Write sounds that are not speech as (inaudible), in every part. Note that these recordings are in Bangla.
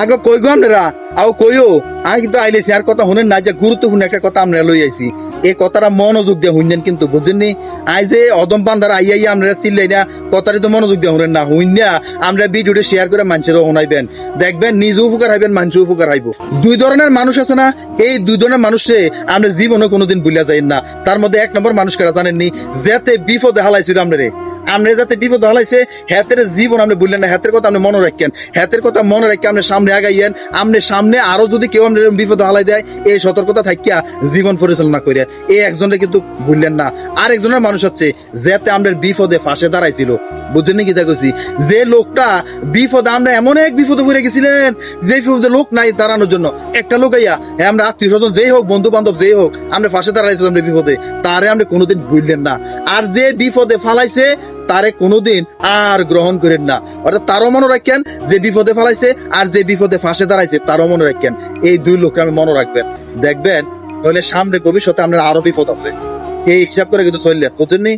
আগে কই গো আপনারা? আও কইও, আমি কিন্তু আইলেছি আর কথা শুনেন না যে গুরুত্বপূর্ণ একটা কথা আমরা লই আইছি। এই কথাটা মনোযোগ দিয়ে শুনেন কিন্তু, বুঝছেন আই যে অদম বান্দার আই আই আমরা চিল্লাই না, কথাটা তো মনোযোগ দিয়ে শুনেন না শুন না? আমরা ভিডিওটা শেয়ার করে মানুষের শোনাইবেন। দেখবেন নিজে উপকার হইবেন মানুষ উপকার হইব। দুই ধরনের মানুষ আছে না? এই দুই ধরনের মানুষে আমরা জীবনে কোনোদিন ভুলিয়া যাই না। তার মধ্যে এক নম্বর মানুষ কারা জানেননি? যেতে বিপদে হালাইছিল আমরা আমরা যাতে বিপদ হলাইছে, হাতের জীবন আপনি বললেন না, হাতের কথা আপনি মনে রাখেন। হাতের কথা মনে রাখি আপনি সামনে আগাইয়েন, আপনি সামনে আরও যদি কেউ আপনি বিপদ হালাই দেয়, এই সতর্কতা থাকিয়া জীবন পরিচালনা করেন এই একজনের কিন্তু ভুললেন না। আর একজনের মানুষ হচ্ছে যাতে আমরা বিপদে ফাঁসে দাঁড়াইছিল। বুঝলেন কি দেখছি যে লোকটা বিপদ, আমরা এমন এক বিপদে পড়ে গেছিলেন, যে বিপদে লোক নাই দাঁড়ানোর জন্য। একটা লোক আইয়া হ্যাঁ আমরা আত্মীয় স্বজন যেই হোক বন্ধু বান্ধব যেই হোক, আমরা ফাঁসে দাঁড়াইছিলাম বিপদে। তারে আমরা কোনোদিন ভুললেন না। আর যে বিপদে ফালাইছে তারে কোনোদিন আর গ্রহণ করেন না। অর্থাৎ তারও মনে রাখেন, যে বিপদে ফেলাইছে আর যে বিপদে ফাঁসে দাঁড়াইছে, তারও মনে রাখেন। এই দুই লোককে আমি মনে রাখবেন। দেখবেন, তাহলে সামনে ভবিষ্যতে আপনার আরও বিপদ আছে। এই হিসাব করে কিন্তু চললেন বুঝছেন নি?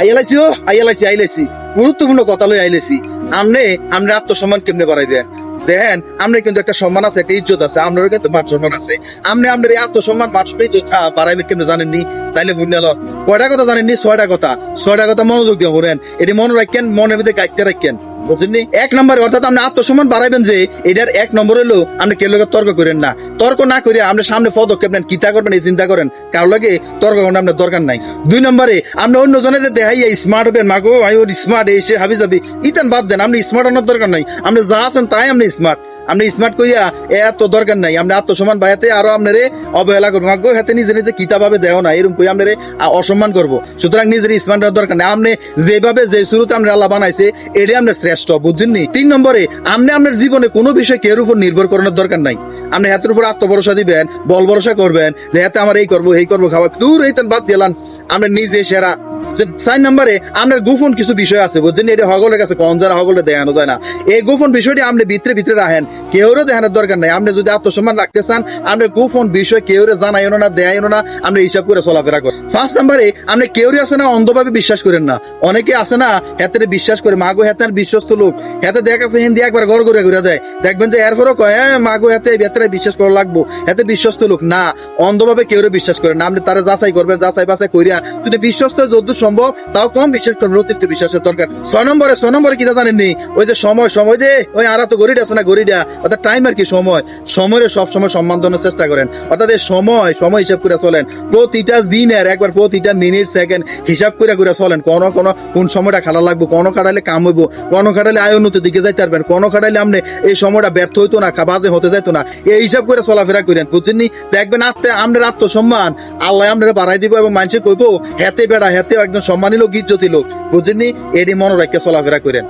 আইএলআইসি ও আইএলআইসি আইলাইসি গুরুত্বপূর্ণ কথা লই আইলেছি আমনে আমরা আত্মসম্মান কেমনে বাড়াই দেন দেখেন আমরা কিন্তু একটা সম্মান আছে, একটা ইজ্জত আছে আমরা কিন্তু মান সম্মান আছে। আপনি আপনার এই আত্মসম্মান মান সম্মান ইজ্জত বাড়াইবে কিন্তু জানেননি? তাইলে বুঝলে কয়টা কথা জানেননি? ছয়টা কথা। ছয়টা কথা মনোযোগ দিয়ে বলেন। এটি মনে রাখেন, মনের ভিতরে গাইতে রাখেন। বুঝলেন এক নম্বরে, অর্থাৎ আপনি আত্মসম্মান বাড়াইবেন যে, এটার এক নম্বর হলো, আপনি কেউ লোকের তর্ক করেন না। তর্ক না করে আপনি সামনে পদক্ষেপ নেন কিতা করবেন, এই চিন্তা করেন। কারও লাগে তর্ক করেন আপনার দরকার নাই। দুই নম্বরে, আপনি অন্য জনের দেখাই স্মার্ট হবেন। মাগো, ভাই ওর স্মার্ট এসে হাবি যাবি ইতান বাদ দেন, আপনি স্মার্ট আনার দরকার নাই। আপনি যা আছেন তাই আপনি স্মার্ট আপনি স্মার্ট কইয়া এত দরকার নাই আপনি আত্মসম্মান বায়াতে আরও আপনারে অবহেলা করব। মাগো, হাতে নিজে নিজে কিতা ভাবে দেও না, এরকম কই আপনারে অসম্মান করব। সুতরাং নিজের স্মার্ট হওয়ার দরকার নাই। আপনি যেভাবে যে শুরুতে আপনি আল্লাহ বানাইছে, এটাই আপনার শ্রেষ্ঠ, বুঝছেন নি? তিন নম্বরে আপনি আপনার জীবনে কোনো বিষয় কেউর উপর নির্ভর করানোর দরকার নাই। আপনি হাতের উপর আত্মভরসা দিবেন, বল ভরসা করবেন, যে হাতে আমার এই করব এই করব, খাবার। দূর এই বাদ দিলাম আমরা নিজে সেরা চার নম্বরে আপনার গোপন কিছু বিষয় আছে, বুঝছেন? এটা হগলের কাছে কম যারা হগলে দেখানো যায় না। এই গোপন বিষয়টি আপনি ভিতরে ভিতরে রাখেন। কেউরে দেখানোর দরকার নাই। আপনি যদি আত্মসম্মান রাখতে চান আপনি গোপন বিষয় কেউরে জানাইও না, দেয়াইও না আপনি হিসাব করে চলাফেরা করেন ফার্স্ট নাম্বারে আপনি কেউরে আছে না অন্ধভাবে বিশ্বাস করেন না। অনেকে আছে না হাতে বিশ্বাস করে, মাগো হাতে আর বিশ্বস্ত লোক। হাতে দেখাচ্ছে হিন্দি একবার গড় করে ঘুরে দেয়। দেখবেন যে এরপরও কয় হ্যাঁ মাগো হাতে ভেতরে বিশ্বাস করা লাগবো। হাতে বিশ্বস্ত লোক। না, অন্ধভাবে কেউরে বিশ্বাস করেন না। আপনি তারা যাচাই করবেন যাচাই বাছাই করিয়া যদি বিশ্বস্ত যদ্দূর সম্ভব, তাও কম বিশ্বাস করবেন অতিরিক্ত বিশ্বাসের দরকার। ছয় নম্বরে ছয় নম্বরে কিটা জানেননি? ওই যে সময় সময় যে, ওই আর তো গরিড আছে না গরিডা? অর্থাৎ টাইম আর কি সময়? সময়ের সব সময় সম্মান দেওয়ার চেষ্টা করেন। অর্থাৎ এই সময় সময় হিসাব করে চলেন। প্রতিটা দিনের একবার প্রতিটা মিনিট সেকেন্ড হিসাব করে করে চলেন। কোন কোন কোন সময়টা খাটা লাগবো, কোন খাটাইলে কাম হইব, কোন খাটাইলে আয় উন্নতির দিকে যাইতে পারবেন, কোন খাটাইলে আপনি এই সময়টা ব্যর্থ হইতো না বাজে হতে যাইতো না। এই হিসাব করে চলাফেরা করেন বুঝছেন নি? দেখবেন আত্মে আপনার আত্মসম্মান, আল্লাহ আপনারা বাড়াই দিব এবং মানুষে কইব হেতে বেড়া হেতে একজন সম্মানী লোক, ইজ্জতি লোক। বুঝিনি? এডি মনে রাখিয়া চলাফেরা করেন।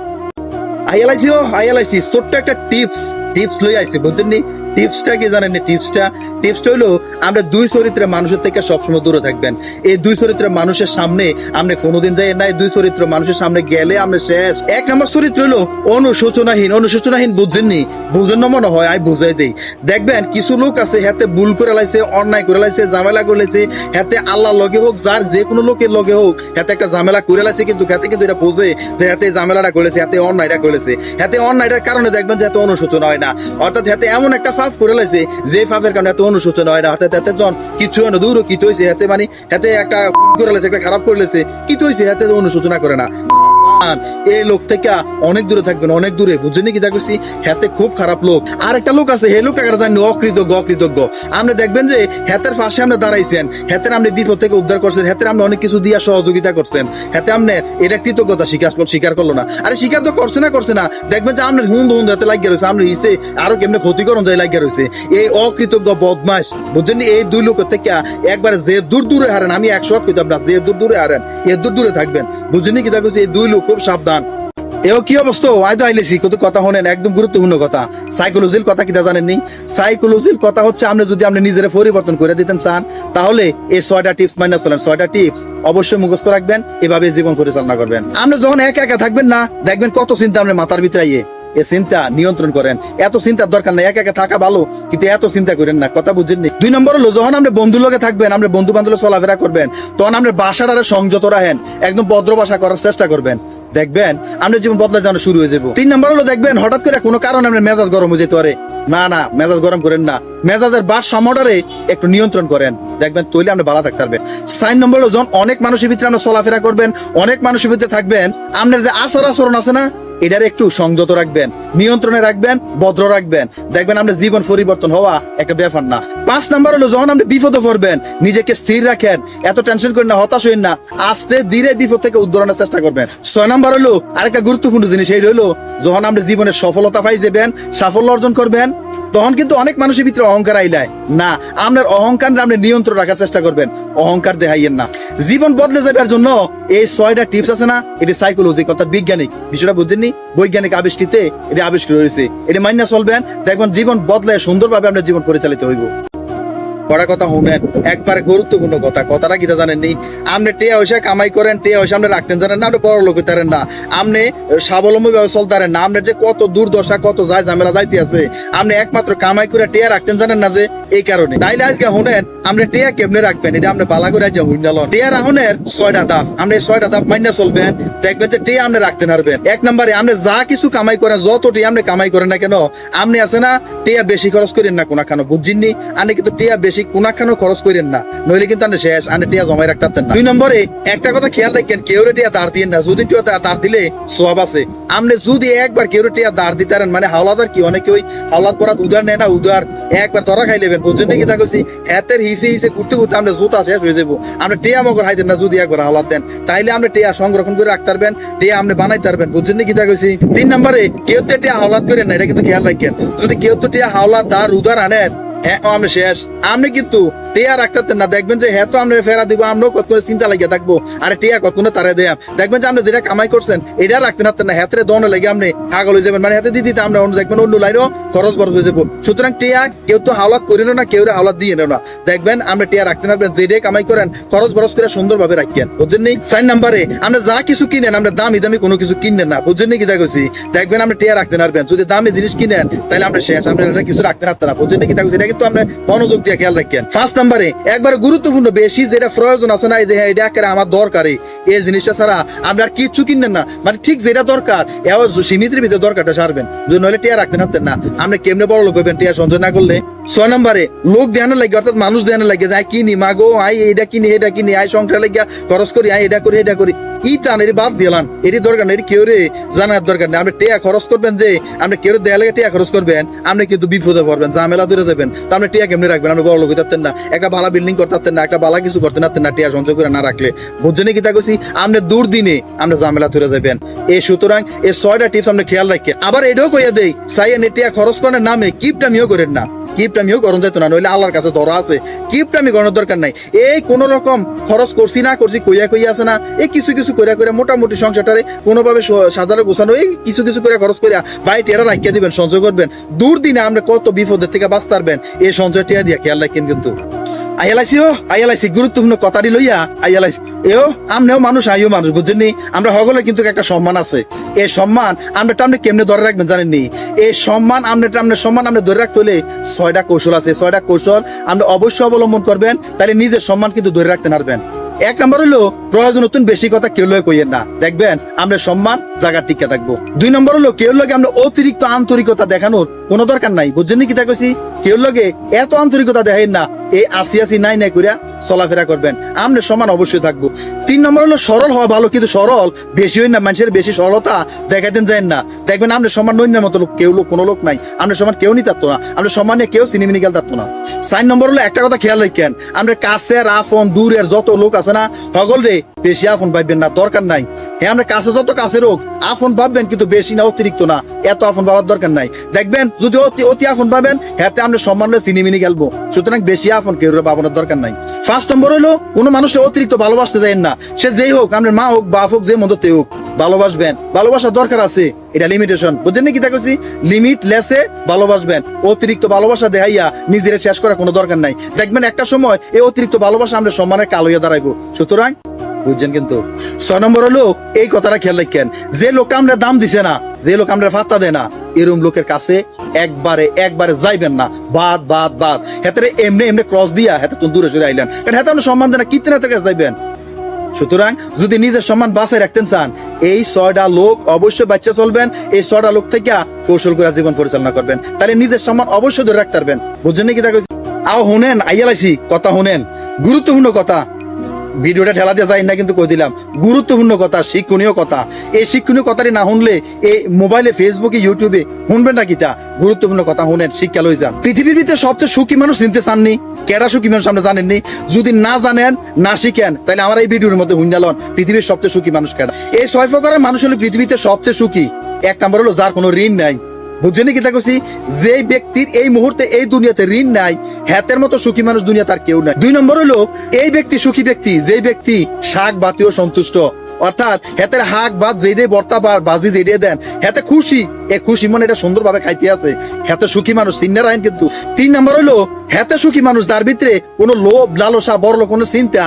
আইএলআইসি ও আইএলআইসি ছোট্ট একটা টিপস টিপস লই আইছে বুঝছেন নি টিপসটা কি জানেন টিপসটা টিপসটা হলো আমরা দুই চরিত্রের মানুষের থেকে সবসময় দূরে থাকবেন। এই দুই চরিত্রের মানুষের সামনে আমরা কোনোদিন যাই না দুই চরিত্র মানুষের সামনে গেলে আমরা শেষ। এক নম্বর চরিত্র হলো অনুশোচনাহীন। অনুশোচনাহীন বুঝছেননি বুঝেন না মনে হয় আমি বুঝাই দেই। দেখবেন কিছু লোক আছে, হাতে ভুল করে লাইছে, অন্যায় করে লাইছে, ঝামেলা করে লাইছে, হাতে আল্লাহ লগে হোক, যার যে কোনো লোকের লগে হোক, হাতে একটা ঝামেলা করে লাইছে কিন্তু হাতে কিন্তু এটা বোঝে যে হাতে ঝামেলাটা করেছে, হাতে অন্যায়টা করেছে। হাতে অন্যায়টার কারণে দেখবেন যে হাতে অনুশোচনা হয় না। অর্থাৎ হাতে এমন একটা ফাফ করে লাইছে, যে ফাফের কারণে এত অনুশোচনা হয় না। অর্থাৎ হাতে জন কিছু না দূর কি হয়েছে হাতে মানে হাতে একটা (laughs) করে লাইছে, একটা খারাপ করে লাইছে, কি হয়েছে হাতে অনুশোচনা করে না। এই লোক থেকে অনেক দূরে থাকবেন, অনেক দূরে। বুঝছেন কি দেখছি হাতে খুব খারাপ লোক। আর একটা লোক আছে, হে লোকটা কাটা জানি অকৃতজ্ঞ অকৃতজ্ঞ। আপনি দেখবেন যে, হাতের পাশে আপনি দাঁড়াইছেন, হাতের আপনি বিপদ থেকে উদ্ধার করছেন, হাতের আপনি অনেক কিছু দিয়া সহযোগিতা করছেন। হাতে আপনি, এটা কৃতজ্ঞতা, স্বীকার স্বীকার করল না। আরে স্বীকার তো করছে না করছে না। দেখবেন যে আপনার হুন্দ হুন্দ হাতে লাগিয়ে রয়েছে আপনার ইসে আরও কেমনে ক্ষতিকরণ যায় লাগিয়ে রয়েছে এই অকৃতজ্ঞ বদমাস বুঝছেন এই দুই লোক থেকে একবার যে দূর দূরে হারেন, আমি একশো কইতাম না, যে দূর দূরে হারেন, এ দূর দূরে থাকবেন। বুঝছেন কি দেখছি এই দুই লোক খুব সাবধান। এও কি অবস্থা? তো আইলেছি, কত কথা শোনেন, একদম গুরুত্বপূর্ণ কথা। সাইকোলজির কথা কিটা জানেননি সাইকোলজির কথা হচ্ছে, আপনি যদি আপনি নিজের পরিবর্তন করে দিতেন চান তাহলে এই ছয়টা টিপস মাইনা চলেন। ছয়টা টিপস অবশ্যই মুখস্থ রাখবেন এভাবে জীবন পরিচালনা করবেন। আপনি যখন একা একা থাকবেন না, দেখবেন কত চিন্তা আপনার মাথার ভিতরে আইয়ে। এ চিন্তা নিয়ন্ত্রণ করেন। এত চিন্তার দরকার নাই, একা একা থাকা ভালো, কিন্তু এত চিন্তা করেন না, কথা বুঝেননি দুই নম্বর হলো, যখন আপনি বন্ধু লোকে থাকবেন, আপনি বন্ধু বান্ধব চলাফেরা করবেন, তখন আপনি বাসাটারে সংযত রাখেন, একদম ভদ্র ভাষা করার চেষ্টা করবেন। দেখবেন আমরা জীবন বদলা জানো শুরু হয়ে যাব। তিন নম্বর হলো, দেখবেন, হঠাৎ করে কোনো কারণে আপনার মেজাজ গরম হয়ে যেতে পারে। না না, মেজাজ গরম করেন না। মেজাজের বার সমটারে একটু নিয়ন্ত্রণ করেন। দেখবেন, তৈলে আপনি ভালো থাকতে পারবেন। সাইন নম্বর হলো, যখন অনেক মানুষের ভিতরে আমরা চলাফেরা করবেন, অনেক মানুষের ভিতরে থাকবেন আপনার যে আচার আচরণ আছে না এটার একটু সংযত রাখবেন, নিয়ন্ত্রণে রাখবেন, ভদ্র রাখবেন। দেখবেন আপনার জীবন পরিবর্তন হওয়া একটা ব্যাপার না। পাঁচ নাম্বার হলো, যখন আপনি বিপদে পড়বেন, নিজেকে স্থির রাখেন, এত টেনশন করেন না, হতাশ হইন না, আস্তে ধীরে বিপদ থেকে উদ্ধারণের চেষ্টা করবেন। ছয় নাম্বার হলো, আরেকটা গুরুত্বপূর্ণ জিনিস, এই হলো, যখন আপনি জীবনে সফলতা পাই যাবেন, সাফল্য অর্জন করবেন তখন কিন্তু অনেক মানুষের ভিতরে অহংকার আইলায় না, আপনার অহংকার আপনি নিয়ন্ত্রণ রাখার চেষ্টা করবেন। অহংকার দেখাইয়েন না। জীবন বদলে যাবার জন্য এই ছয়টা টিপস আছে না? এটি সাইকোলজি অর্থাৎ বিজ্ঞানিক। বিষয়টা বুঝেননি? বৈজ্ঞানিক আবিষ্কৃতে এটি আবিষ্কৃত হয়েছে। এটি মান্য চলবেন। দেখবেন জীবন বদলে সুন্দরভাবে আপনার জীবন পরিচালিত হইব। কড়া কথা শুনেন, একবার গুরুত্বপূর্ণ কথা, কথাটা কিটা জানেননি? আপনি টিয়া পয়সা কামাই করেন, টিয়া পয়সা আপনি রাখতেন, জানেন না? বড় লোক হইতারেন না। আপনি স্বাবলম্বী ভাবে চলতারেন না। আপনার যে কত দুর্দশা, কত যায় ঝামেলা যাইতে আছে আপনি একমাত্র কামাই করে টিয়া রাখতেন, জানেন না যে এই কারণে। তাইলে আজকে শুনেন আপনি টিয়া কেমনে রাখবেন? এটা আপনি বালা করে আজকে হুইন লন টিয়া রাখনের ছয়টা ধাপ আপনি ছয়টা ধাপ মাইনা চলবেন, দেখবেন যে টিয়া আপনি রাখতে পারবেন এক নম্বরে আপনি যা কিছু কামাই করেন, যত টিয়া আপনি কামাই করেন না কেন আপনি আছে না, টিয়া বেশি খরচ করেন না কোনা খানো বুঝছেননি? আপনি কিন্তু টিয়া বেশি কোনা খানো খরচ করেন না। নইলে কিন্তু আপনি শেষ, আপনি টিয়া জমাই রাখতে না। দুই নম্বরে, একটা কথা খেয়াল রাখেন, কেউ টিয়া দাঁড় দিয়ে না। যদি কেউ দাঁড় দিলে সব আছে। আপনি যদি একবার কেউ টিয়া দাঁড় দিতে পারেন মানে হাওলাদার কি, অনেকে ওই হাওলাদ করার উদার নেয় না, উদার একবার ধরা খাই নেবেন। বুঝছেন কি তা কইছি, হাতের হিসে হিসে ঘুরতে ঘুরতে আপনি জুতা শেষ হয়ে যাব আপনি টিয়া মগর হাইতেন না, যদি একবার হাওলাদ দেন। তাইলে আপনি টিয়া সংরক্ষণ করে রাখতে পারবেন, টিয়া আপনি বানাইতে পারবেন। বুঝছেন কি তা কইছি, তিন নম্বরে, কেউ তো টিয়া হাওলাদ করেন না, এটা কিন্তু খেয়াল রাখেন। যদি কেউ তো টিয়া হাওলাদ দাঁড় উদার আনেন হ্যাঁ আমরা শেষ। আপনি কিন্তু টিয়া রাখতে না। দেখবেন যে হ্যাঁ তো আমরা ফেরা দিব আমরাও কত করে চিন্তা লাগিয়ে থাকব। আরে টিয়া কত করে তারে দেখবেন যে আপনি যেটা কামাই করছেন এটা রাখতে না। না লেগে আপনি হয়ে যাবেন। মানে হাতে দিয়ে দিতে আমরা দেখবেন অন্য লাইনও খরচ বরচ হয়ে যাব। সুতরাং টিয়া কেউ তো হাওলাত করেন না, কেউ হাওলাত দিয়ে নেও না। দেখবেন টিয়া রাখতে পারবেন যেটাই কামাই করেন, খরচ বরচ করে সুন্দরভাবে রাখেন বুঝছেন নি? চার নাম্বারে আমরা যা কিছু কিনেন আমরা দামি দামি কোনো কিছু কিনেন না। বুঝছেন নি কি দেখছি দেখবেন আমরা টিয়া রাখতে পারবেন। যদি দামি জিনিস কিনেন তাহলে আমরা শেষ। আমরা কিছু রাখতে না। বুঝছেন নি কি দেখছি কিন্তু আমরা মনোযোগ দিয়ে খেয়াল রাখেন ফার্স্ট নাম্বারে একবার গুরুত্বপূর্ণ বেশি যেটা প্রয়োজন আছে না এটা একেবারে আমার দরকারই এই জিনিসটা ছাড়া আমরা আর কিচ্ছু কিনেন না। মানে ঠিক যেটা দরকার এবার সীমিতের ভিতরে দরকারটা সারবেন। যদি নইলে টিয়া রাখতে পারতেন না। আপনি কেমনে বড় লোক হইবেন টিয়া সঞ্চয় না করলে? ছয় নম্বরে, লোক ধ্যানে লাগে, অর্থাৎ মানুষ ধ্যানে লাগে যে আই কিনি মাগো আই এটা কিনি এটা কিনি আই সংসার লাগিয়া খরচ করি আই এটা করি এটা করি। বাদ দিলাম। এটি দরকার কেউ রে জানার দরকার নেই। আপনি খরচ করবেন যে, আপনি কেউ দেয়া লাগে খরচ করবেন, আপনি কিন্তু বিপদে পড়বেন, ঝামেলা দূরে যাবেন। আপনি কেমনি রাখবেন? আপনি বড় লোক হইতে না। একটা ভালো বিল্ডিং করতে না, একটা ভালো কিছু করতে না, টিয়া সঞ্চয় করে না রাখলে। বুঝছেন কি আপনি দূর দিনে আপনি ঝামেলা ধরে যাবেন। এই সুতরাং এই ছয়টা টিপস আপনি খেয়াল রাখেন। আবার এটাও কইয়া দেই, সাইয়া নেটিয়া খরচ করার নামে কিপটামিও করেন না। কিপটামিও গরম যেত না, নইলে আল্লাহর কাছে ধরা আছে। কিপটামি করানোর দরকার নাই। এই কোনো রকম খরচ করছি না, করছি কইয়া কইয়া আছে না। এই কিছু কিছু কইরা কইরা মোটামুটি সংসারটারে কোনোভাবে সাজারে গোছানো, এই কিছু কিছু করে খরচ করিয়া বাই টেরা রাখিয়া দিবেন, সঞ্চয় করবেন। দূর দিনে আমরা কত বিপদের থেকে বাঁচতে পারবেন, এই সঞ্চয় টিয়া দিয়া খেয়াল রাখেন কিন্তু। আইয়ালাইছি ও আইয়ালাইছি গুরুত্বপূর্ণ কথাটি লইয়া আইয়ালাইছি এও, আমনেও মানুষ আইও মানুষ বুঝছেননি আমরা সকলে কিন্তু একটা সম্মান আছে। এই সম্মান আমরা টামনে কেমনে ধরে রাখবেন জানেননি এই সম্মান আমরা টামনে সম্মান আমরা ধরে রাখতে হলে ছয়টা কৌশল আছে। ছয়টা কৌশল আমরা অবশ্যই অবলম্বন করবেন তাহলে নিজের সম্মান কিন্তু ধরে রাখতে পারবেন। এক নম্বর হলো, প্রয়োজন নতুন বেশি কথা কেউ লয় কইয়েন না। দেখবেন, আমরা সম্মান, জায়গা টিকে থাকব। দুই নম্বর হলো, কেউ লগে আমরা অতিরিক্ত আন্তরিকতা দেখানোর কোনো দরকার নাই। বুঝছেন কি তা কইছি? কেউ লগে এত আন্তরিকতা দেখাইন না এই আসি আসি নাই নাই কইরা চলাফেরা করবেন। আমরা সমান অবশ্যই থাকব। তিন নম্বর হলো, সরল হওয়া ভালো, কিন্তু সরল বেশি হইন না, মানুষের বেশি সরলতা দেখাতেন যায় না। দেখবেন, আমরা সমান নৈন্যের মতো লোক, কেউ লোক কোনো লোক নাই। আমরা সমান কেউ নি থাকতো না। আমরা সমান নিয়ে কেউ সিনেমিনি গেল থাকতো না। সাইন নম্বর হলো, একটা কথা খেয়াল রাখেন, আমরা কাছের আফন দূরের যত লোক আছে না? হগল রে, বেশি আফন ভাববেন না, দরকার নাই। হ্যাঁ আমরা কাছে যত কাছে রোগ আফন ভাববেন কিন্তু বেশি না, অতিরিক্ত না। এত আফন ভাবার দরকার নাই। দেখবেন, যদি অতি অতি আফন ভাবেন, হ্যাঁতে আমরা সম্মান সিনেমিনি খেলব। সুতরাং বেশি আফন কেউ ভাবনার দরকার নাই। ফার্স্ট নম্বর হলো, কোনো মানুষকে অতিরিক্ত ভালোবাসতে দেন না। সে যেই হোক আপনার মা হোক, বাপ হোক, যে মন্দতে হোক। ভালোবাসবেন। ভালোবাসার দরকার আছে, এটা লিমিটেশন বুঝছেন নাকি দেখছি লিমিট লেসে ভালোবাসবেন। অতিরিক্ত ভালোবাসা দেখাইয়া নিজের শেষ করার কোনো দরকার নাই। দেখবেন একটা সময় এই অতিরিক্ত ভালোবাসা আমরা সম্মানের কাল হইয়া দাঁড়াইবো। সুতরাং, বুঝছেন কিন্তু? ছয় নম্বর হলো, এই কথাটা খেয়াল রাখেন, যে লোক আমরা দাম দিছে না, যে লোক আমরা ফাত্তা দেয় না, এরম লোকের কাছে একবারে একবারে যাইবেন না। বাদ বাদ বাদ। হেতারে এমনি এমনি ক্রস দিয়া হেতে তুমি দূরে সরে আইলেন। কারণ হেতে আপনি সম্মান দেয় না কিতনে কাছে যাইবেন। সুতরাং যদি নিজের সম্মান বাসায় রাখতেন চান এই ছয়টা লোক অবশ্যই বাচ্চা চলবেন, এই ছয়টা লোক থেকে কৌশল করে জীবন পরিচালনা করবেন। তাহলে নিজের সম্মান অবশ্যই ধরে রাখতে পারবেন। বুঝছেন কি দেখো? আও হুনেন আইয়ালাইছি কথা হুনেন গুরুত্বপূর্ণ কথা। ভিডিওটা ঠেলা দিয়ে যাই না, কিন্তু কই দিলাম। গুরুত্বপূর্ণ কথা, শিক্ষণীয় কথা। এই শিক্ষণীয় কথাটি না শুনলে এই মোবাইলে, ফেসবুকে, ইউটিউবে শুনবেন না কিতা? গুরুত্বপূর্ণ কথা শুনেন, শিক্ষা লই যান। পৃথিবীর ভিতরে সবচেয়ে সুখী মানুষ চিনতে চাননি? কেডা সুখী মানুষ আপনি জানেননি? যদি না জানেন, না শিখেন, তাহলে আমার এই ভিডিওর মধ্যে হুইন্ডালন পৃথিবীর সবচেয়ে সুখী মানুষ কেডা? এই ছয় প্রকারের মানুষ হলো পৃথিবীতে সবচেয়ে সুখী। এক নম্বর হলো যার কোনো ঋণ নাই। বুঝছেন কি দেখছি যে ব্যক্তির এই মুহূর্তে এই দুনিয়াতে ঋণ নাই হ্যাতের মতো সুখী মানুষ দুনিয়া তার কেউ নাই। দুই নম্বর হলো, এই ব্যক্তি সুখী ব্যক্তি যে ব্যক্তি শাক বাতিও সন্তুষ্ট। অর্থাৎ হেতের হাক বাদ যেডে বর্তা বা বাজি যেডে দেন, হেতে খুশি। এ খুশি মনে এটা সুন্দর ভাবে খাইতে আছে। হেতে সুখী মানুষ সিনিয়র আইন কিন্তু। তিন নম্বর হলো, হেতে সুখী মানুষ যার ভিতরে কোনো লোভ, লালসা বড় কোনো চিন্তা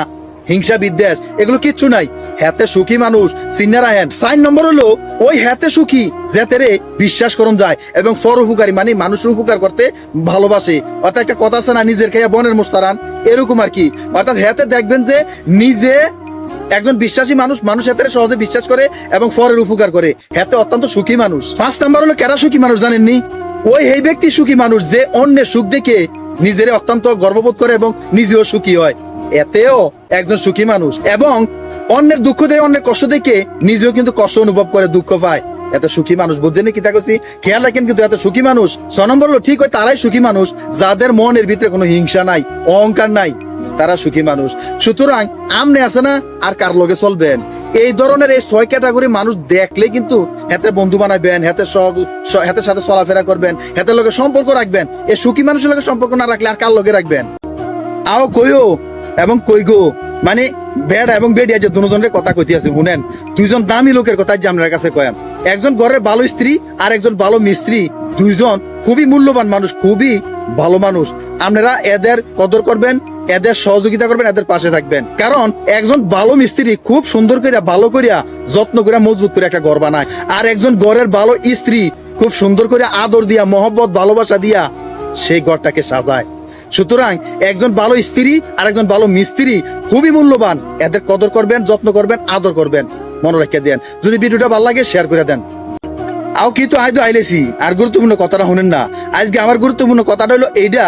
হিংসা বিদ্বেষ, এগুলো কিচ্ছু নাই। হাতে সুখী মানুষ, সিনিয়র আহেন। সাইন নম্বর হলো, ওই হাতে সুখী যাতে বিশ্বাস করুন যায় এবং ফর উপকারী মানে মানুষের উপকার করতে ভালোবাসে। অর্থাৎ একটা কথা আছে না, নিজের খাইয়া বনের মোস্তারান, এরকম আর কি। অর্থাৎ হাতে দেখবেন যে নিজে একজন বিশ্বাসী মানুষ মানুষ হাতে সহজে বিশ্বাস করে এবং ফরের উপকার করে। হাতে অত্যন্ত সুখী মানুষ। পাঁচ নাম্বার হলো কেরা সুখী মানুষ জানেননি? ওই এই ব্যক্তি সুখী মানুষ যে অন্যের সুখ দেখে নিজের অত্যন্ত গর্ববোধ করে এবং নিজেও সুখী হয়। এতেও একজন সুখী মানুষ এবং অন্যের দুঃখ দেয় অন্যের কষ্ট দেখে নিজেও কিন্তু কষ্ট অনুভব করে, দুঃখ পায়। এত সুখী মানুষ, বুঝছেন কি তা করছি খেয়াল রাখেন কিন্তু এত সুখী মানুষ, ছ নম্বর হলো ঠিক হয় তারাই সুখী মানুষ, যাদের মনের ভিতরে কোনো হিংসা নাই, অহংকার নাই, তারা সুখী মানুষ। সুতরাং আমনে আছে না আর কার লগে চলবেন? এই ধরনের এই ছয় ক্যাটাগরি মানুষ দেখলে কিন্তু হাতে বন্ধু বানাবেন হাতে হাতের সাথে চলাফেরা করবেন, হাতের লগে সম্পর্ক রাখবেন। এই সুখী মানুষের লগে সম্পর্ক না রাখলে আর কার লগে রাখবেন? আও কইও এবং কই গো? মানে বেড়া এবং বেডিয়া যে দুজনের কথা কইতে আছে, শুনেন? দুইজন দামি লোকের কথা যে আপনার কাছে কয়াম। একজন ঘরের ভালো স্ত্রী, আর একজন ভালো মিস্ত্রি। দুইজন খুবই মূল্যবান মানুষ, খুবই ভালো মানুষ। আপনারা এদের কদর করবেন, এদের সহযোগিতা করবেন, এদের পাশে থাকবেন। কারণ একজন ভালো মিস্ত্রি খুব সুন্দর করিয়া ভালো করিয়া যত্ন করিয়া মজবুত করে একটা ঘর বানায়। আর একজন ঘরের ভালো স্ত্রী খুব সুন্দর করে আদর দিয়া, মহব্বত, ভালোবাসা দিয়া সেই ঘরটাকে সাজায়। সুতরাং একজন ভালো স্ত্রী আর একজন ভালো মিস্ত্রি খুবই মূল্যবান। এদের কদর করবেন, যত্ন করবেন, আদর করবেন। মনে রেখে দেন। যদি ভিডিওটা ভালো লাগে শেয়ার করে দেন। আও কিন্তু তো আইলেছি। আর গুরুত্বপূর্ণ কথাটা শুনেন না। আজকে আমার গুরুত্বপূর্ণ কথাটা হলো এইটা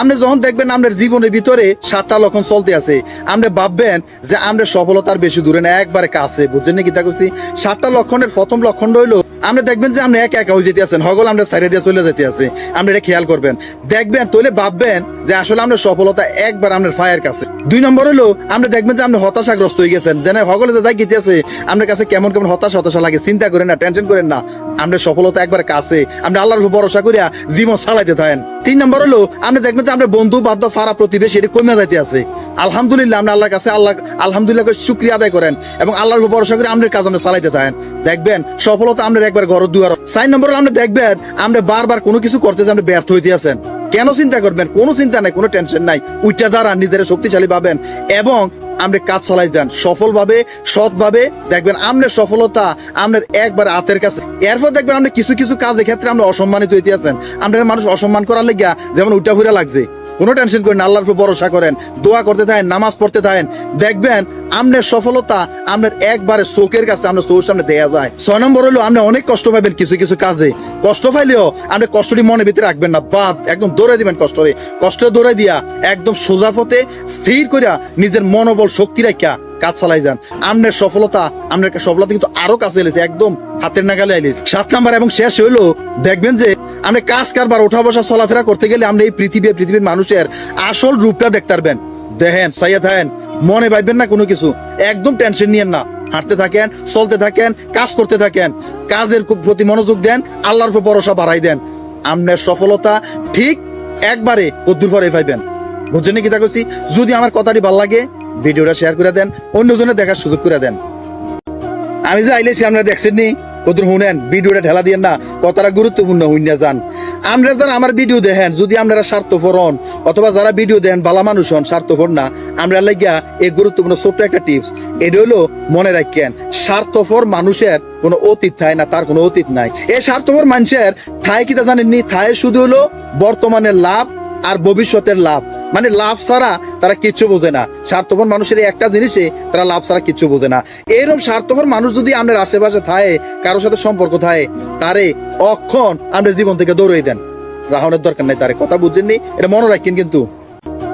আপনি যখন দেখবেন আপনার জীবনের ভিতরে সাতটা লক্ষণ চলতে আছে, আপনি ভাববেন যে আমরা সফলতার বেশি দূরে না, একবারে কাছে। বুঝছেন নাকি করছি সাতটা লক্ষণের প্রথম লক্ষণটা হইল আপনি দেখবেন যে আপনি একা একা হয়ে যেতে আছেন। হগল আমরা সাইডে দিয়ে চলে যেতে আছে। আপনি এটা খেয়াল করবেন। দেখবেন, তাহলে ভাববেন যে আসলে আমরা সফলতা একবার আপনার ফায়ার কাছে। দুই নম্বর হলো আপনি দেখবেন যে আপনি হতাশাগ্রস্ত হয়ে গেছেন। যেন হগলে যে যাই গেতে আছে, আপনার কাছে কেমন কেমন হতাশা হতাশা লাগে, চিন্তা করেন না, টেনশন করেন না। আমরা সফলতা একবার কাছে। আপনি আল্লাহর ভরসা করিয়া জীবন চালাইতে থাকেন। তিন নম্বর হলো আপনি দেখবেন যে আপনার বন্ধু বাধ্য ফারা প্রতিবেশী, এটি কমে যাইতে আছে। আলহামদুলিল্লাহ আপনি আল্লাহর কাছে আল্লাহ আলহামদুলিল্লাহ করে, শুক্রিয়া আদায় করেন এবং আল্লাহর উপর ভরসা করে আপনার কাজ আপনি চালাইতে থাকেন। দেখবেন, সফলতা আপনার একবার ঘর দুয়ার চার নম্বর আপনি দেখবেন আপনি বারবার কোনো কিছু করতে যে আপনি ব্যর্থ হইতে আছেন। কেন চিন্তা করবেন? কোনো চিন্তা নাই, কোনো টেনশন নাই। উইটা দ্বারা নিজের শক্তিশালী পাবেন এবং আপনি কাজ চালাই যান। সফলভাবে, সৎভাবে দেখবেন আপনার সফলতা আপনার একবার হাতের কাছে। এরপর দেখবেন আপনি কিছু কিছু কাজের ক্ষেত্রে আপনি অসম্মানিত হইতে আছেন। আপনার মানুষ অসম্মান করার লেগিয়া যেমন উল্টা ফুরা লাগছে। কোনো টেনশন করেন আল্লাহর উপর ভরসা করেন, দোয়া করতে থাকেন, নামাজ পড়তে থাকেন। দেখবেন আপনার সফলতা আপনার একবারে চোখের কাছে আপনার চোখের সামনে দেয়া যায়। ছয় নম্বর হলো, আপনি অনেক কষ্ট পাবেন কিছু কিছু কাজে। কষ্ট পাইলেও আপনি কষ্টটি মনে ভিতরে রাখবেন না, বাদ, একদম দৌড়ে দিবেন কষ্টরে। কষ্ট দৌড়ে দিয়া একদম সোজা পথে স্থির করিয়া নিজের মনোবল শক্তি রাখিয়া কাজ চালাই যান। আপনার সফলতা একটা সফলতা কিন্তু আরও কাছে এলেছে, একদম হাতের নাগালে আইলেছে সাত নাম্বার এবং শেষ হইল, দেখবেন যে আপনি কাজ কারবার, ওঠা বসা, চলাফেরা করতে গেলে আপনি এই পৃথিবী, পৃথিবীর মানুষের আসল রূপটা দেখতে পারবেন। দেখেন সাইয়া থাকেন মনে পাইবেন না কোনো কিছু। একদম টেনশন নিয়েন না। হাঁটতে থাকেন, চলতে থাকেন, কাজ করতে থাকেন। কাজের খুব প্রতি মনোযোগ দেন, আল্লাহর উপর ভরসা বাড়াই দেন। আপনার সফলতা ঠিক একবারে কদ্দুর পরে পাইবেন। বুঝছেন কি তা যদি আমার কথাটি ভালো লাগে ভিডিওটা শেয়ার করে দেন, অন্যজনে দেখার সুযোগ করে দেন। আমি যে আইলেছি আমরা দেখছেন কত শুনেন? ভিডিওটা ঢেলা দিয়ে না কতটা গুরুত্বপূর্ণ হইনা যান। আমরা যারা আমার ভিডিও দেখেন, যদি আপনারা স্বার্থপর হন, অথবা যারা ভিডিও দেন বালা মানুষ হন, স্বার্থপর না, আমরা লাগিয়া এই গুরুত্বপূর্ণ ছোট্ট একটা টিপস। এটা হলো, মনে রাখেন, স্বার্থপর মানুষের কোনো অতীত থাকে না, তার কোনো অতীত নাই। এই স্বার্থপর মানুষের থায় কিতা জানেননি? থায় শুধু হলো বর্তমানের লাভ আর ভবিষ্যতের লাভ। মানে লাভ ছাড়া তারা কিচ্ছু বোঝে না। স্বার্থপর মানুষের একটা জিনিসে তারা লাভ ছাড়া কিচ্ছু বোঝে না। এরকম স্বার্থপর মানুষ যদি আপনার আশেপাশে থাকে, কারোর সাথে সম্পর্ক থাকে, তারে অক্ষণ আপনার জীবন থেকে দৌড়াই দেন। রাহনের দরকার নাই, তারে কথা বুঝছেননি এটা মনে রাখেন কিন্তু।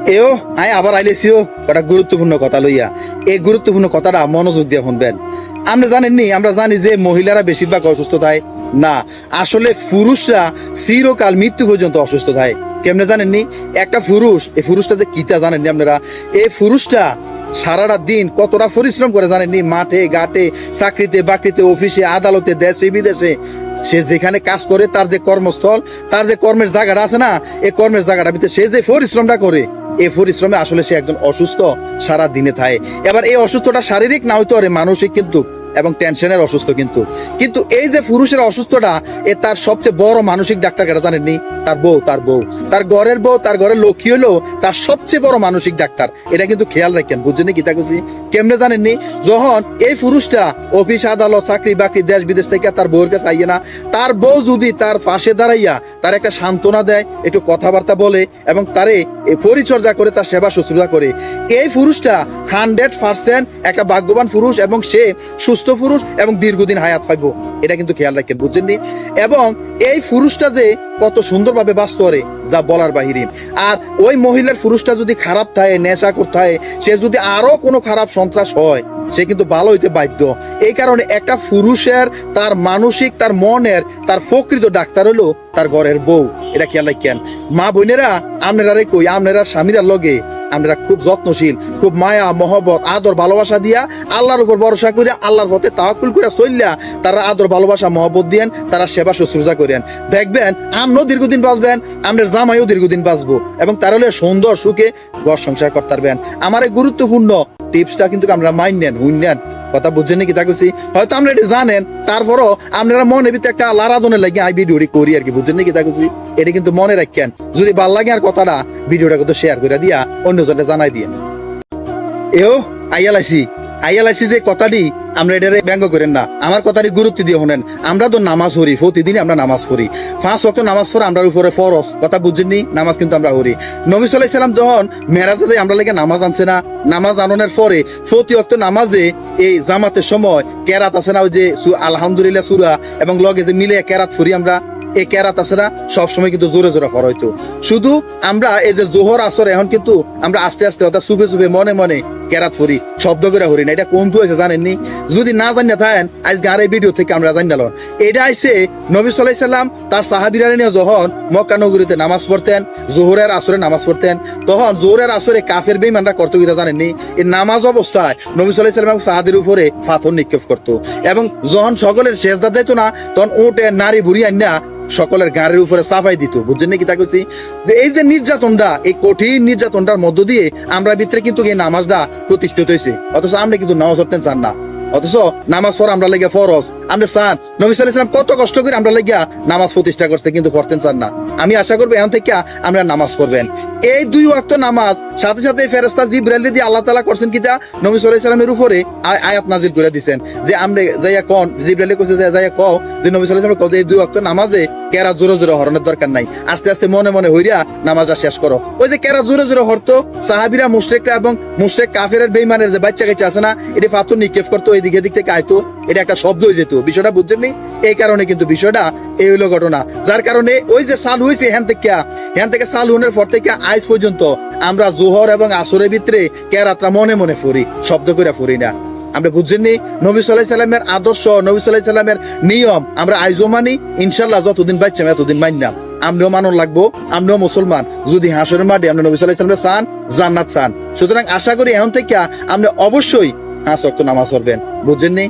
এও আই আবার আইলেছিও কটা গুরুত্বপূর্ণ কথা লইয়া। এই গুরুত্বপূর্ণ কথাটা মনোযোগ দিয়ে শুনবেন। আমরা জানেননি, আমরা জানি যে মহিলারা বেশিরভাগ অসুস্থ থাকে। না, আসলে পুরুষরা চিরকাল মৃত্যু পর্যন্ত অসুস্থ থাকে। কেমনে জানেননি? একটা পুরুষ, এই পুরুষটা যে কিতা জানেননি আপনারা? এই পুরুষটা সারাটা দিন কতটা পরিশ্রম করে জানেননি? মাঠে, ঘাটে, চাকরিতে, বাকরিতে, অফিসে, আদালতে, দেশে, বিদেশে। সে যেখানে কাজ করে, তার যে কর্মস্থল, তার যে কর্মের জায়গাটা আছে না, এই কর্মের জায়গাটা ভিতরে সে যে পরিশ্রমটা করে, এই পরিশ্রমে আসলে সে একজন অসুস্থ সারা দিনে থাকে। এবার এই অসুস্থটা শারীরিক না হইতে পারে, মানসিক কিন্তু এবং টেনশনের অসুস্থ কিন্তু। কিন্তু এই যে পুরুষের অসুস্থটা এ তার সবচেয়ে বড় মানসিক ডাক্তার কেটা জানেননি? তার বউ তার বউ। তার ঘরের বউ, তার ঘরের লক্ষ্মী হলো তার সবচেয়ে বড় মানসিক ডাক্তার। এটা কিন্তু খেয়াল রাখেন, বুঝছেন কি তা কইছি কেমনে জানেননি? যখন এই পুরুষটা অফিস, আদালত, চাকরি বাকরি দেশ বিদেশ থেকে তার বউয়ের কাছে আইয়ে না, তার বউ যদি তার পাশে দাঁড়াইয়া তার একটা সান্ত্বনা দেয়, একটু কথাবার্তা বলে এবং তারে পরিচর্যা করে তার সেবা শুশ্রূষা করে, এই পুরুষটা হান্ড্রেড পার্সেন্ট একটা ভাগ্যবান পুরুষ এবং সে সুস্থ পুরুষ এবং দীর্ঘদিন হায়াত পাইব, এটা কিন্তু খেয়াল রাখেন বুঝছেননি এবং এই পুরুষটা যে কত সুন্দরভাবে বাঁচতে পারে যা বলার বাহিরে। আর ওই মহিলার পুরুষটা যদি খারাপ থাকে নেশা করতে হয় সে যদি আরও কোনো খারাপ সন্ত্রাস হয়, সে কিন্তু ভালো হইতে বাধ্য। এই কারণে একটা পুরুষের তার মানসিক, তার মনের, তার প্রকৃত ডাক্তার হলো তার ঘরের বউ। এটা খেয়াল রাখেন। মা বোনেরা আপনারা রে কই, আপনারা স্বামীরা লগে আমরা খুব যত্নশীল, খুব মায়া, মহব্বত, আদর, ভালোবাসা দিয়া আল্লাহর উপর ভরসা করিয়া আল্লাহর পথে তাহাকুল করিয়া চললা। তারা আদর, ভালোবাসা, মহব্বত দিয়েন, তারা সেবা, শুশ্রূষা করেন। দেখবেন, আমরাও দীর্ঘদিন বাঁচবেন, আমরা জামাইও দীর্ঘদিন বাঁচবো এবং তারা হলে সুন্দর সুখে ঘর সংসার করতে পারবেন। আমার গুরুত্বপূর্ণ টিপসটা কিন্তু আমরা মাইন নেন, হুইন নেন। কথা বুঝছেন নাকি? তা কইছি, হয়তো আমরা এটা জানেন, তারপরও আপনারা মনে ভিতরে একটা লারাদনে লাগে আই ভিডিওটি করি আর কি, বুঝছেন নাকি? তা কইছি, এটা কিন্তু মনে রাখেন, যদি ভালো লাগে আর কথাটা ভিডিওটা কিন্তু শেয়ার করে দিয়া অন্য জনে জানাই দিয়ে এও আইয়ালাইছি যে কথাটি আমরা এটারে ব্যঙ্গ করেন না, আমার কথাটি গুরুত্ব দিয়ে আমরা তো নামাজ পড়ি প্রতিদিন আমরা নামাজ নামাজ আমরা উপরে ফরস কথা বুঝছেননি নামাজ কিন্তু আমরা পড়ি। নবী যখন মেরাজে আমরা লাগে নামাজ আনছে না। নামাজ আননের পরে প্রতি নামাজে এই জামাতের সময় কেরাত আছে না, ওই যে আলহামদুলিল্লাহ সুরা এবং লগে যে মিলে কেরাত ফুরি আমরা, এই কেরাত আছে না, সবসময় কিন্তু জোরে জোরে ফর হইতো। শুধু আমরা এই যে জোহর আসর, এখন কিন্তু আমরা আস্তে আস্তে অর্থাৎ সুবে সুবে মনে মনে কেরাত ফুরি, শব্দ করে হরি না। এটা কোন হয়েছে জানেননি? যদি না জানিয়ে থাকেন, আজকে আর এই ভিডিও থেকে আমরা জানিলাম এটা আইসে নবী সাল্লাহ সাল্লাম, তার সাহাবিরা নিয়ে যখন মক্কা নগরীতে নামাজ পড়তেন, জোহরের আসরে নামাজ পড়তেন, তখন জোহরের আসরে কাফের বেইমানরা করতো কিনা জানেননি? এই নামাজ অবস্থায় নবী সাল্লাহ সাল্লাম সাহাদের উপরে পাথর নিক্ষেপ করতো। এবং যখন সকলের শেষদা যাইতো না, তখন উঠে নারী বুড়ি আন্না সকলের গাড়ির উপরে সাফাই দিত। বুঝছেন নাকি তা কইছি? এই যে নির্যাতনটা, এই কঠিন নির্যাতনটার মধ্য দিয়ে আমরা ভিতরে কিন্তু এই নামাজটা প্রতিষ্ঠিত হয়েছে অথচ আমরা কিন্তু নামাজ পড়তেন চান না। অথচ নামাজ পড়া আমরা লেগে ফরজ। আমরা চান নবী সাল্লাম কত কষ্ট করে আমরা লেগিয়া নামাজ প্রতিষ্ঠা করছে, কিন্তু পড়তেন চান না। আমি আশা করব এখন থেকে আমরা নামাজ পড়বেন। এই দুই ওয়াক্ত নামাজ, সাথে সাথে ফেরেস্তা জিব্রাইল দিয়ে আল্লাহ তাআলা করছেন কিটা নবী সাল্লামের উপরে আয়াত নাজিল করে দিবেন যে আমরা যাইয়া কোন জিব্রাইলে কইছে যে যাইয়া কও, যে নবী সাল্লাম কও যে এই দুই ওয়াক্ত নামাজে কেরা জোরে জোরে হরণের দরকার নাই। আস্তে আস্তে মনে মনে হইরা নামাজটা শেষ করো। ওই যে কেরা জোরে জোরে হরতো, সাহাবিরা মুশরিকরা এবং মুশরিক কাফের বেইমানের যে বাচ্চা কাচ্চা আছে না, এটা ফাতুর নিক্ষেপ করতো এদিকে এদিক থেকে আইতো, এটা একটা শব্দ হয়ে যেত। বিষয়টা বুঝছেন নি? এই কারণে কিন্তু বিষয়টা এই হইল ঘটনা। যার কারণে ওই যে চালু হয়েছে হ্যান থেকে হ্যান থেকে চালু হওয়ার পর থেকে আজ পর্যন্ত আমরা জোহর এবং আসরের ভিতরে কেরাতরা মনে মনে ফুরি, শব্দ করে ফুরি না। আমরা বুঝছেননি নবী সাল্লাহ সাল্লামের আদর্শ, নবী সাল্লাহ সাল্লামের নিয়ম, আমরা আইজও মানি ইনশাল্লাহ যতদিন বাচ্চাম এতদিন মানলাম আমরাও মানন লাগবো, আমরাও মুসলমান। যদি হাসরের মাঠে আমরা নবী সাল্লাহ সাল্লামের চান, জান্নাত চান। সুতরাং আশা করি এখন থেকে আপনি অবশ্যই হাঁস শক্ত নামাজ পড়বেন। বুঝছেননি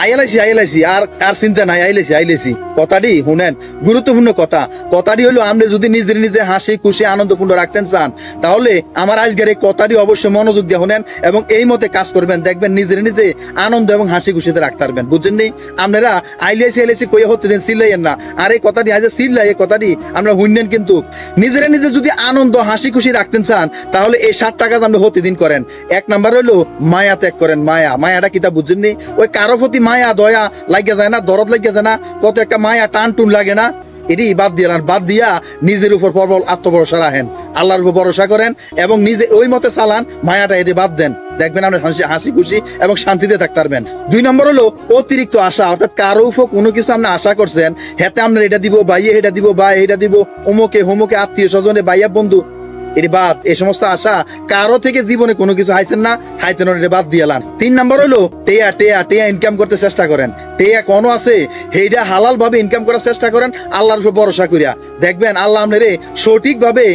আইলাইছি আইলাইছি আর আর চিন্তা নাই আইলেছি আইলেছি কথাটি শুনেন, গুরুত্বপূর্ণ কথা। কথাটি হলো, আপনি যদি নিজের নিজে হাসি, খুশি, আনন্দপূর্ণ চান, তাহলে আমার আজকের এই কথাটি অবশ্যই মনোযোগ দিয়ে শুনেন এবং এই মতে কাজ করবেন। দেখবেন নিজের নিজে আনন্দ এবং হাসি খুশিতে রাখতে পারবেন। বুঝছেন নি আপনারা আইলেছি আইলেছি কইয়া হতে দিন চিল্লাইয়েন না। আর এই কথাটি, আজ চিল্লাই এই কথাটি আমরা শুনলেন কিন্তু, নিজেরা নিজে যদি আনন্দ, হাসি, খুশি রাখতেন চান, তাহলে এই ষাট টাকা আপনি হতে দিন করেন। এক নাম্বার হলো, মায়া ত্যাগ করেন, মায়া। মায়াটা কিতা বুঝছেন নি ওই কারও প্রতি মায়া, দয়া লাগিয়ে যায় না, দরদ লাগিয়ে যায় না, কত একটা মায়া, টান টুন লাগে না। এটি বাদ দিয়ে বাদ দিয়া নিজের উপর প্রবল আত্মভরসা রাখেন। আল্লাহর উপর ভরসা করেন এবং নিজে ওই মতে চালান, মায়াটা এটি বাদ দেন। দেখবেন আপনি হাসি হাসি খুশি এবং শান্তিতে থাকতে পারবেন। দুই নম্বর হলো অতিরিক্ত আশা, অর্থাৎ কারও উপর কোনো কিছু আপনি আশা করছেন, হেতে আপনার এটা দিব বাইয়ে এটা দিব বা এটা দিব অমুকে হোমকে আত্মীয় স্বজনে বাইয়া বন্ধু এটি বাদ এই সমস্ত আশা কারও থেকে জীবনে কোনো কিছু হাইছেন না। হাইতেন এটা বাদ দিয়ালান তিন নম্বর হলো টেয়া টেয়া টেয়া ইনকাম করতে চেষ্টা করেন। টেয়া কোনো আছে সেইটা হালাল ভাবে ইনকাম করার চেষ্টা করেন, আল্লাহর উপর ভরসা করিয়া। দেখবেন, আল্লাহ আপনারে সঠিক ভাবে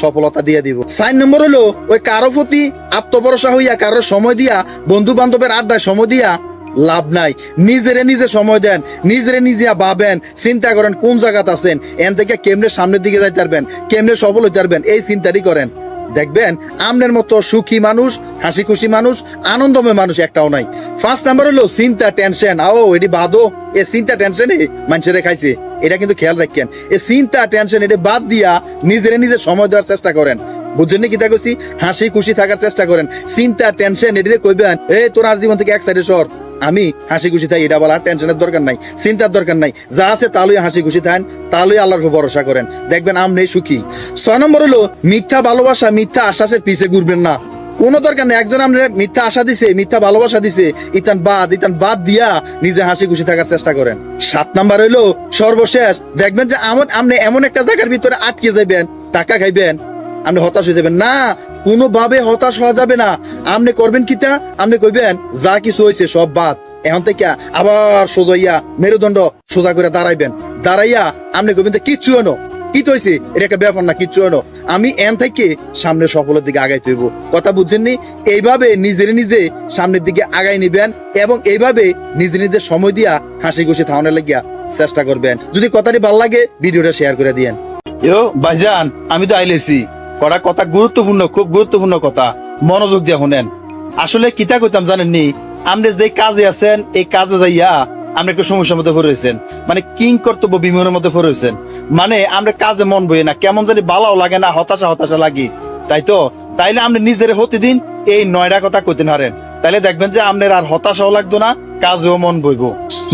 সফলতা দিয়ে দিব। সাইন নম্বর হলো ওই কারও প্রতি আত্মভরসা হইয়া, কারও সময় দিয়া বন্ধু বান্ধবের আড্ডায় সময় দিয়া লাভ নাই। নিজেরে নিজে সময় দেন, নিজেরে নিজে ভাবেন, চিন্তা করেন কোন জায়গাতে আছেন। এন থেকে কেমনে সামনের দিকে যাইতে পারবেন, কেমনে সফল হইতে পারবেন, এই চিন্তাটি করেন। দেখবেন, আমনের মতো সুখী মানুষ হাসি খুশি মানুষ, আনন্দময় মানুষ একটাও নাই। ফার্স্ট নাম্বার হলো চিন্তা, টেনশন। আও, এটি বাদো এ চিন্তা, টেনশন মানুষের খাইছে। এটা কিন্তু খেয়াল রাখেন। এ চিন্তা, টেনশন এটা বাদ দিয়া নিজেরে নিজে সময় দেওয়ার চেষ্টা করেন। বুঝছেন কি তা হাসি খুশি থাকার চেষ্টা করেন। চিন্তা, টেনশন এটা কইবেন, এ, তোর জীবন থেকে এক সাইডে সর। আমি হাসি খুশি থাকি এটা বলার টেনশনের দরকার নাই, চিন্তার দরকার নাই, যা আছে তালই হাসি খুশি থাকেন তালই আল্লাহর ভরসা করেন। দেখবেন আমনে সুখী। ছয় নম্বর হলো, মিথ্যা ভালোবাসা, মিথ্যা আশ্বাসের পিছে ঘুরবেন না। কোনো দরকার নেই, একজন আমরা মিথ্যা আশা দিছে, মিথ্যা ভালোবাসা দিছে, ইতান বাদ ইতান বাদ দিয়া নিজে হাসি খুশি থাকার চেষ্টা করেন। সাত নাম্বার হইল সর্বশেষ, দেখবেন যে আমার আপনি এমন একটা জায়গার ভিতরে আটকে যাবেন টাকা খাইবেন আপনি হতাশ হয়ে যাবেন। না, কোনোভাবে হতাশ হওয়া যাবে না। আপনি করবেন কিতা? আপনি কইবেন, যা কিছু হয়েছে সব বাদ। এখন থেকে আবার সোজাইয়া মেরুদণ্ড সোজা করে দাঁড়াইবেন। দাঁড়াইয়া আপনি কইবেন যে কিচ্ছু এনো কি তো হয়েছে এটা একটা ব্যাপার না, কিচ্ছু এনো আমি এন থেকে সামনে সফলের দিকে আগাইতে হইব। কথা বুঝছেননি এইভাবে নিজের নিজে সামনের দিকে আগাই নিবেন এবং এইভাবে নিজে নিজে সময় দিয়া হাসি খুশি থাউনের লাগিয়া চেষ্টা করবেন। যদি কথাটি ভালো লাগে, ভিডিওটা শেয়ার করে দিয়েন। ইয়ো, ভাইজান, আমি তো আইলেছি। কটা কথা গুরুত্বপূর্ণ, খুব গুরুত্বপূর্ণ কথা। মনোযোগ দিয়ে শুনেন। আসলে কিতা কইতাম জানেননি? আমরা যে কাজে আছেন, এই কাজে যাইয়া আমরা একটু সমস্যার মধ্যে পড়েছেন মানে কিং কর্তব্য বিমানের মধ্যে পড়েছেন মানে আমরা কাজে মন বই না, কেমন জানি বালাও লাগে না, হতাশা হতাশা লাগে। তাই তো? তাইলে আমরা নিজের প্রতিদিন এই নয়টা কথা কইতে হারেন তাইলে দেখবেন যে আপনার আর হতাশাও লাগতো না, কাজেও মন বইব।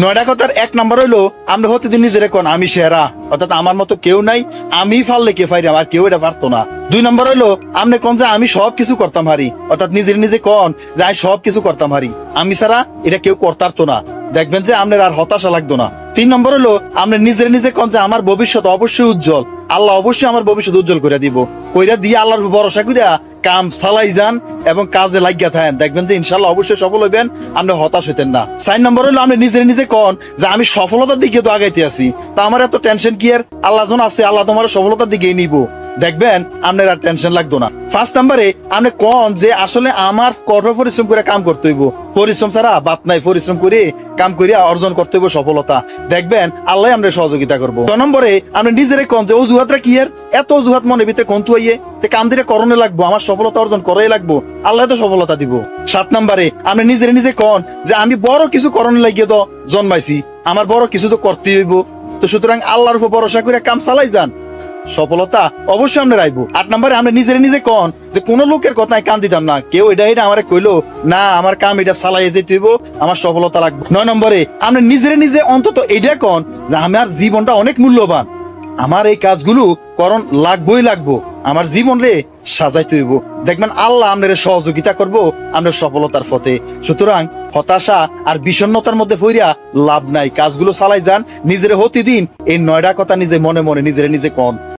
নয়টা কথার এক নম্বর হইল, আমরা প্রতিদিন নিজের কোন, আমি সেরা। অর্থাৎ আমার মতো কেউ নাই, আমি ফাললে কে ফাইরি আমার কেউ এটা পারতো না। দুই নম্বর হইল আপনি কোন যে আমি সব কিছু করতাম হারি। অর্থাৎ নিজের নিজে কোন, যে আমি সব কিছু করতাম হারি। আমি ছাড়া এটা কেউ করতারতো না। দেখবেন যে আপনার আর হতাশা লাগতো না। তিন নম্বর হলো আপনি নিজের নিজে কোন যে আমার ভবিষ্যৎ অবশ্যই উজ্জ্বল। আল্লাহ অবশ্যই আমার ভবিষ্যৎ উজ্জ্বল করে দিব। কইরা দিয়ে আল্লাহর ভরসা কইরা কাম চালাই যান এবং কাজে লাগিয়া থাকেন। দেখবেন যে ইনশাল্লাহ অবশ্যই সফল হইবেন, আপনি হতাশ হইতেন না। সাইন নম্বর হলো, আপনি নিজে নিজে কন যে আমি সফলতার দিকে তো আগাইতে আছি। তা আমার এত টেনশন কি আর? আল্লাহ জন আছে, আল্লাহ তোমার সফলতার দিকেই নিব। দেখবেন, আপনার আর টেনশন লাগতো না। ফার্স্ট নাম্বারে আপনি কন যে আসলে আমার কঠোর পরিশ্রম করে কাম করতে হইব। পরিশ্রম ছাড়া বাত নাই, পরিশ্রম করে কাম করিয়া অর্জন করতে হইব সফলতা। দেখবেন, আল্লাহ আমরা সহযোগিতা করব। ছ নম্বরে, আপনি নিজেরে কন যে অজুহাতরা কি এর? এত অজুহাত মনে ভিতরে কোন তুইয়ে তে কাম দিলে করণে লাগবো, আমার সফলতা অর্জন করাই লাগবো। আল্লাহ তো সফলতা দিব। সাত নম্বরে, আপনি নিজের নিজে কন যে আমি বড় কিছু করণে লাগিয়ে তো জন্মাইছি, আমার বড় কিছু তো করতে হইব। তো সুতরাং আল্লাহর উপর ভরসা করে কাম চালাই যান। সফলতা অবশ্যই আমরা রাইবো। আট নম্বরে আমরা নিজের নিজে কন যে কোন লোকের কথায় কান দিতাম না। কেউ এটা এটা আমার কইলো, না, আমার কাম এটা চালাই যেতে হইব, আমার সফলতা লাগবে। নয় নম্বরে, আমরা নিজের নিজে অন্তত এটা কন যে আমার জীবনটা অনেক মূল্যবান। আমার এই কাজগুলো করণ লাগবই লাগবো। আমার জীবন রে সাজাইতে হইব। দেখবেন আল্লাহ আপনার সহযোগিতা করব আপনার সফলতার পথে। সুতরাং হতাশা আর বিষণ্ণতার মধ্যে ফইরা লাভ নাই। কাজগুলো চালাই যান, নিজের প্রতিদিন এই নয়টা কথা নিজে মনে মনে নিজের নিজে কন।